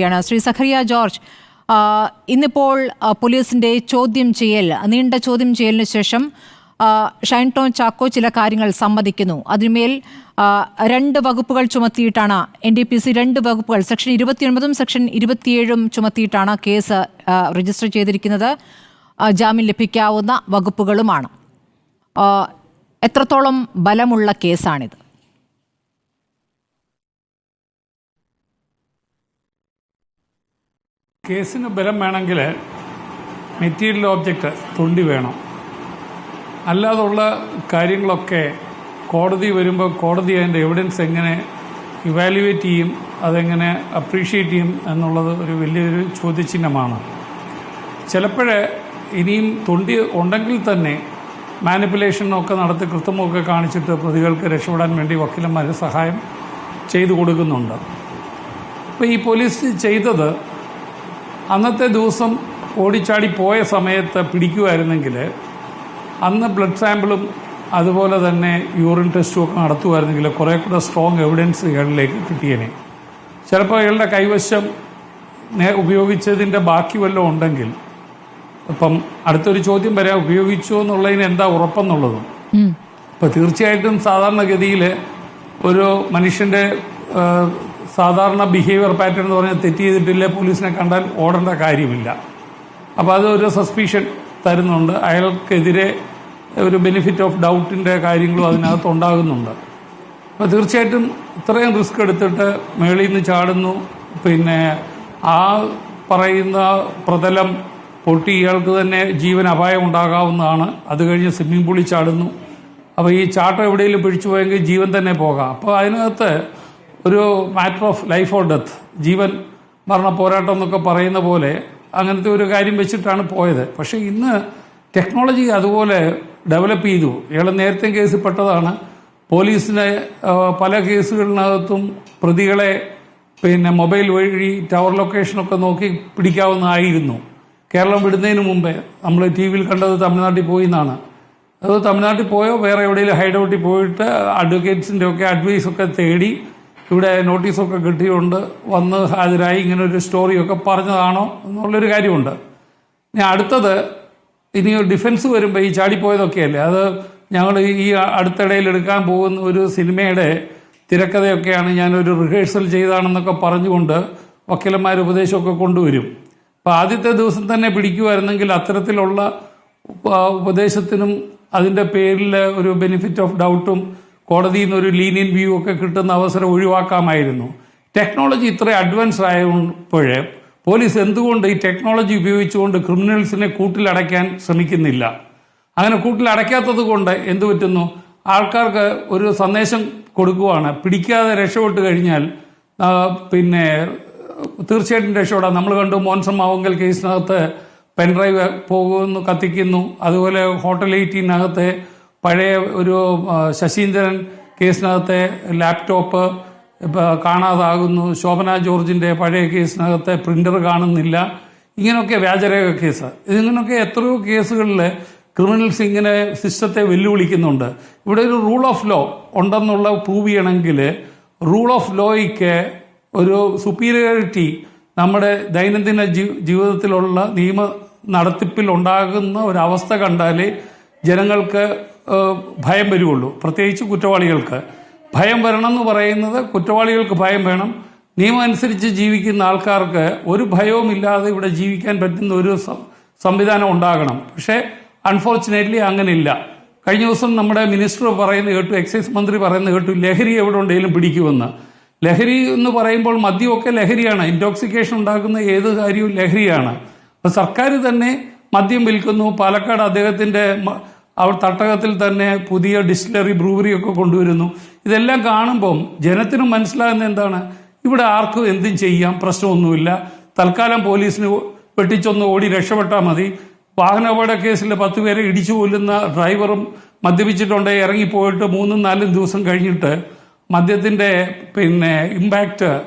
യാണ് ശ്രീ സഖറിയ ജോർജ് ഇന്നിപ്പോൾ പോലീസിന്റെ ചോദ്യം ചെയ്യൽ നീണ്ട ചോദ്യം ചെയ്യലിന് ശേഷം ഷൈൻ ചാക്കോ ചില കാര്യങ്ങൾ സമ്മതിക്കുന്നു. അതിന്മേൽ രണ്ട് വകുപ്പുകൾ ചുമത്തിയിട്ടാണ് എൻ ഡി പി സി രണ്ട് വകുപ്പുകൾ സെക്ഷൻ ഇരുപത്തിയൊൻപതും സെക്ഷൻ ഇരുപത്തിയേഴും ചുമത്തിയിട്ടാണ് കേസ് രജിസ്റ്റർ ചെയ്തിരിക്കുന്നത്. ജാമ്യം ലഭിക്കാവുന്ന വകുപ്പുകളുമാണ്. എത്രത്തോളം ബലമുള്ള കേസാണിത്? കേസിന് ബലം വേണമെങ്കിൽ മെറ്റീരിയൽ ഓബ്ജക്റ്റ് തുണ്ടി വേണം. അല്ലാതുള്ള കാര്യങ്ങളൊക്കെ കോടതി വരുമ്പോൾ കോടതി അതിന്റെ എവിഡൻസ് എങ്ങനെ ഇവാലുവേറ്റ് ചെയ്യും അതെങ്ങനെ അപ്രീഷിയേറ്റ് ചെയ്യും എന്നുള്ളത് ഒരു വലിയൊരു ചോദ്യചിഹ്നമാണ്. ചിലപ്പോഴേ ഇനിയും തുണ്ടി ഉണ്ടെങ്കിൽ തന്നെ മാനിപ്പുലേഷനൊക്കെ നടത്തി കൃത്യമൊക്കെ കാണിച്ചിട്ട് പ്രതികൾക്ക് രക്ഷപ്പെടാൻ വേണ്ടി വക്കീലന്മാർ സഹായം ചെയ്തു കൊടുക്കുന്നുണ്ട്. അപ്പോൾ ഈ പോലീസ് ചെയ്തത് അന്നത്തെ ദിവസം ഓടിച്ചാടി പോയ സമയത്ത് പിടിക്കുമായിരുന്നെങ്കിൽ അന്ന് ബ്ലഡ് സാമ്പിളും അതുപോലെ തന്നെ യൂറിൻ ടെസ്റ്റും ഒക്കെ നടത്തുമായിരുന്നെങ്കിൽ കുറേ കൂടെ സ്ട്രോങ് എവിഡൻസ് ഇയാളിലേക്ക് കിട്ടിയേനെ. ചിലപ്പോൾ ഇയാളുടെ കൈവശം ഉപയോഗിച്ചതിന്റെ ബാക്കി വല്ലതും ഉണ്ടെങ്കിൽ ഇപ്പം അടുത്തൊരു ചോദ്യം വരാം ഉപയോഗിച്ചു എന്നുള്ളതിന് എന്താ ഉറപ്പെന്നുള്ളതും. ഇപ്പം തീർച്ചയായിട്ടും സാധാരണഗതിയിൽ ഒരു മനുഷ്യന്റെ സാധാരണ ബിഹേവിയർ പാറ്റേൺ എന്ന് പറഞ്ഞാൽ തെറ്റ് ചെയ്തിട്ടില്ലേ പോലീസിനെ കണ്ടാൽ ഓടേണ്ട കാര്യമില്ല. അപ്പോൾ അതൊരു സസ്പീഷൻ തരുന്നുണ്ട്. അയാൾക്കെതിരെ ഒരു ബെനിഫിറ്റ് ഓഫ് ഡൗട്ടിന്റെ കാര്യങ്ങളും അതിനകത്ത് ഉണ്ടാകുന്നുണ്ട്. അപ്പോൾ തീർച്ചയായിട്ടും ഇത്രയും റിസ്ക് എടുത്തിട്ട് മേളിൽ നിന്ന് ചാടുന്നു. പിന്നെ ആ പറയുന്ന പ്രതലം പൊട്ടി ഇയാൾക്ക് തന്നെ ജീവൻ അപായം ഉണ്ടാകാവുന്നതാണ്. അത് കഴിഞ്ഞ് സ്വിമ്മിംഗ് പൂളിൽ ചാടുന്നു. അപ്പോൾ ഈ ചാട്ടം എവിടെയെങ്കിലും പിടിച്ചു പോയെങ്കിൽ ജീവൻ തന്നെ പോകാം. അപ്പോൾ അതിനകത്ത് ഒരു matter of life or death ജീവൻ മരണ പോരാട്ടം എന്നൊക്കെ പറയുന്ന പോലെ അങ്ങനത്തെ ഒരു കാര്യം വെച്ചിട്ടാണ് പോയത്. പക്ഷേ ഇന്ന് ടെക്നോളജി അതുപോലെ ഡെവലപ്പ് ചെയ്തു. ഇയാൾ നേരത്തെ കേസിൽ പെട്ടതാണ്. പോലീസിനെ പല കേസുകളിനകത്തും പ്രതികളെ പിന്നെ മൊബൈൽ വഴി ടവർ ലൊക്കേഷനൊക്കെ നോക്കി പിടിക്കാവുന്നതായിരുന്നു. കേരളം വിടുന്നതിന് മുമ്പേ നമ്മൾ ടി വിയിൽ കണ്ടത് തമിഴ്നാട്ടിൽ പോയി എന്നാണ്. അത് തമിഴ്നാട്ടിൽ പോയോ വേറെ എവിടെയെങ്കിലും ഹൈഡ് ഔട്ടിൽ പോയിട്ട് അഡ്വക്കേറ്റ്സിന്റെ ഒക്കെ അഡ്വൈസൊക്കെ തേടി ഇവിടെ നോട്ടീസൊക്കെ കിട്ടിയുകൊണ്ട് വന്ന് ഹാജരായി ഇങ്ങനെ ഒരു സ്റ്റോറിയൊക്കെ പറഞ്ഞതാണോ എന്നുള്ളൊരു കാര്യമുണ്ട്. ഇനി അടുത്തത് ഇനി ഡിഫൻസ് വരുമ്പോൾ ഈ ചാടിപ്പോയതൊക്കെയല്ലേ? അത് ഞങ്ങൾ ഈ അടുത്തിടയിൽ എടുക്കാൻ പോകുന്ന ഒരു സിനിമയുടെ തിരക്കഥയൊക്കെയാണ് ഞാനൊരു റിഹേഴ്സൽ ചെയ്താണെന്നൊക്കെ പറഞ്ഞുകൊണ്ട് വക്കീലന്മാർ ഉപദേശമൊക്കെ കൊണ്ടുവരും. അപ്പോൾ ആദ്യത്തെ ദിവസം തന്നെ പിടിക്കുമായിരുന്നെങ്കിൽ അത്തരത്തിലുള്ള ഉപ- ഉപദേശത്തിനും അതിന്റെ പേരിൽ ഒരു ബെനിഫിറ്റ് ഓഫ് ഡൗട്ടും കോടതിയിൽ നിന്ന് ഒരു ലീനിയൻ വ്യൂ ഒക്കെ കിട്ടുന്ന അവസരം ഒഴിവാക്കാമായിരുന്നു. ടെക്നോളജി ഇത്ര അഡ്വാൻസ് ആയപ്പോഴേ പോലീസ് എന്തുകൊണ്ട് ഈ ടെക്നോളജി ഉപയോഗിച്ചുകൊണ്ട് ക്രിമിനൽസിനെ കൂട്ടിലടയ്ക്കാൻ ശ്രമിക്കുന്നില്ല? അങ്ങനെ കൂട്ടിലടയ്ക്കാത്തത് കൊണ്ട് എന്ത് പറ്റുന്നു? ആൾക്കാർക്ക് ഒരു സന്ദേശം കൊടുക്കുവാണ്. പിടിക്കാതെ രക്ഷപ്പെട്ട് കഴിഞ്ഞാൽ പിന്നെ തീർച്ചയായിട്ടും രക്ഷപ്പെടാം. നമ്മൾ കണ്ടു മോൻസം മാവങ്കൽ കേസിനകത്ത് പെൻഡ്രൈവ് പോകുന്നു കത്തിക്കുന്നു. അതുപോലെ ഹോട്ടൽ എയ്റ്റീനകത്തെ പഴയ ഒരു ശശീന്ദ്രൻ കേസിനകത്തെ ലാപ്ടോപ്പ് കാണാതാകുന്നു. ശോഭന ജോർജിന്റെ പഴയ കേസിനകത്തെ പ്രിന്റർ കാണുന്നില്ല. ഇങ്ങനെയൊക്കെ വ്യാജരേഖ കേസ്. ഇതിങ്ങനെയൊക്കെ എത്രയോ കേസുകളിൽ ക്രിമിനൽസ് ഇങ്ങനെ സിസ്റ്റത്തെ വെല്ലുവിളിക്കുന്നുണ്ട്. ഇവിടെ ഒരു റൂൾ ഓഫ് ലോ ഉണ്ടെന്നുള്ള പ്രൂവ് ചെയ്യണമെങ്കിൽ റൂൾ ഓഫ് ലോയ്ക്ക് ഒരു സുപ്പീരിയോറിറ്റി നമ്മുടെ ദൈനംദിന ജീവിതത്തിലുള്ള നിയമ നടത്തിപ്പിൽ ഉണ്ടാകുന്ന ഒരവസ്ഥ കണ്ടാൽ ജനങ്ങൾക്ക് ഭയം വരുള്ളൂ പ്രത്യേകിച്ച് കുറ്റവാളികൾക്ക്. ഭയം വരണം എന്ന് പറയുന്നത് കുറ്റവാളികൾക്ക് ഭയം വേണം. നിയമം അനുസരിച്ച് ജീവിക്കുന്ന ആൾക്കാർക്ക് ഒരു ഭയവും ഇല്ലാതെ ഇവിടെ ജീവിക്കാൻ പറ്റുന്ന ഒരു സംവിധാനം ഉണ്ടാകണം. പക്ഷേ അൺഫോർച്ചുനേറ്റ്ലി അങ്ങനെയില്ല. കഴിഞ്ഞ ദിവസം നമ്മുടെ മിനിസ്റ്റർ പറയുന്ന കേട്ടു എക്സൈസ് മന്ത്രി പറയുന്ന കേട്ടു ലഹരി എവിടെ ഉണ്ടെങ്കിലും പിടിക്കുമെന്ന്. ലഹരി എന്ന് പറയുമ്പോൾ മദ്യമൊക്കെ ലഹരിയാണ്. ഇൻടോക്സിക്കേഷൻ ഉണ്ടാക്കുന്ന ഏത് കാര്യവും ലഹരിയാണ്. അപ്പോൾ സർക്കാർ തന്നെ മദ്യം വിൽക്കുന്നു. പാലക്കാട് അദ്ദേഹത്തിന്റെ മ- അവർ തട്ടകത്തിൽ തന്നെ പുതിയ ഡിസ്റ്റിലറി ബ്രൂവറി ഒക്കെ കൊണ്ടുവരുന്നു. ഇതെല്ലാം കാണുമ്പം ജനത്തിന് മനസ്സിലാകുന്ന എന്താണ്? ഇവിടെ ആർക്കും എന്തും ചെയ്യാം പ്രശ്നമൊന്നുമില്ല. തൽക്കാലം പോലീസിന് വെട്ടിച്ചൊന്ന് ഓടി രക്ഷപ്പെട്ടാൽ മതി. വാഹന അപകട കേസിൽ പത്ത് പേരെ ഇടിച്ചു കൊല്ലുന്ന ഡ്രൈവറും മദ്യപിച്ചിട്ടുണ്ടെങ്കിൽ ഇറങ്ങിപ്പോയിട്ട് മൂന്നും നാലും ദിവസം കഴിഞ്ഞിട്ട് മദ്യത്തിന്റെ പിന്നെ ഇമ്പാക്റ്റ്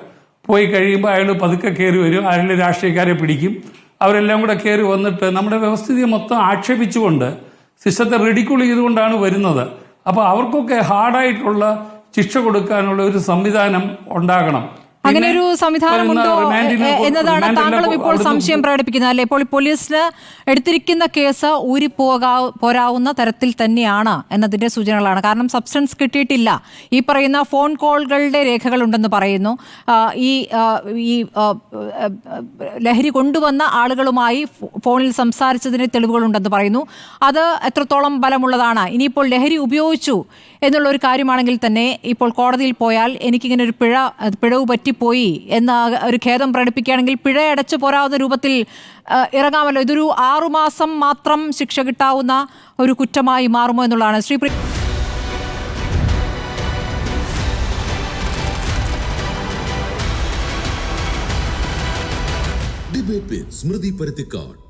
പോയി കഴിയുമ്പോൾ അയാൾ പതുക്കെ കയറി വരും. അയാൾ രാഷ്ട്രീയക്കാരെ പിടിക്കും. അവരെല്ലാം കൂടെ കയറി വന്നിട്ട് നമ്മുടെ വ്യവസ്ഥിതിയെ മൊത്തം ആക്ഷേപിച്ചുകൊണ്ട് സിസ്റ്റത്തെ റെഡിക്കുൾ ചെയ്തുകൊണ്ടാണ് വരുന്നത്. അപ്പോൾ അവർക്കൊക്കെ ഹാർഡായിട്ടുള്ള ശിക്ഷ കൊടുക്കാനുള്ള ഒരു സംവിധാനം ഉണ്ടാകണം. അങ്ങനെ ഒരു സംവിധാനമുണ്ടോ എന്നതാണ് താങ്കളും ഇപ്പോൾ സംശയം പ്രകടിപ്പിക്കുന്നത് അല്ലെ? ഇപ്പോൾ പോലീസിന് എടുത്തിരിക്കുന്ന കേസ് ഊരിപ്പോകാ പോരാവുന്ന തരത്തിൽ തന്നെയാണ് എന്നതിന്റെ സൂചനകളാണ്. കാരണം സബ്സ്റ്റൻസ് കിട്ടിയിട്ടില്ല. ഈ പറയുന്ന ഫോൺ കോളുകളുടെ രേഖകൾ രേഖകളുണ്ടെന്ന് പറയുന്നു. ഈ ഈ ലഹരി കൊണ്ടുവന്ന ആളുകളുമായി ഫോണിൽ സംസാരിച്ചതിന് തെളിവുകളുണ്ടെന്ന് പറയുന്നു. അത് എത്രത്തോളം ബലമുള്ളതാണ്? ഇനിയിപ്പോൾ ലഹരി ഉപയോഗിച്ചു എന്നുള്ള ഒരു കാര്യമാണെങ്കിൽ തന്നെ ഇപ്പോൾ കോടതിയിൽ പോയാൽ എനിക്കിങ്ങനെ ഒരു പിഴ പിഴവ് പറ്റിപ്പോയി എന്ന ഒരു ഖേദം പ്രകടിപ്പിക്കുകയാണെങ്കിൽ പിഴ അടച്ചു പോരാവുന്ന രൂപത്തിൽ ഇറങ്ങാമല്ലോ. ഇതൊരു ആറുമാസം മാത്രം ശിക്ഷ കിട്ടാവുന്ന ഒരു കുറ്റമായി മാറുമോ എന്നുള്ളതാണ്. ശ്രീ സ്മൃതി പരുത്തിക്കാട്.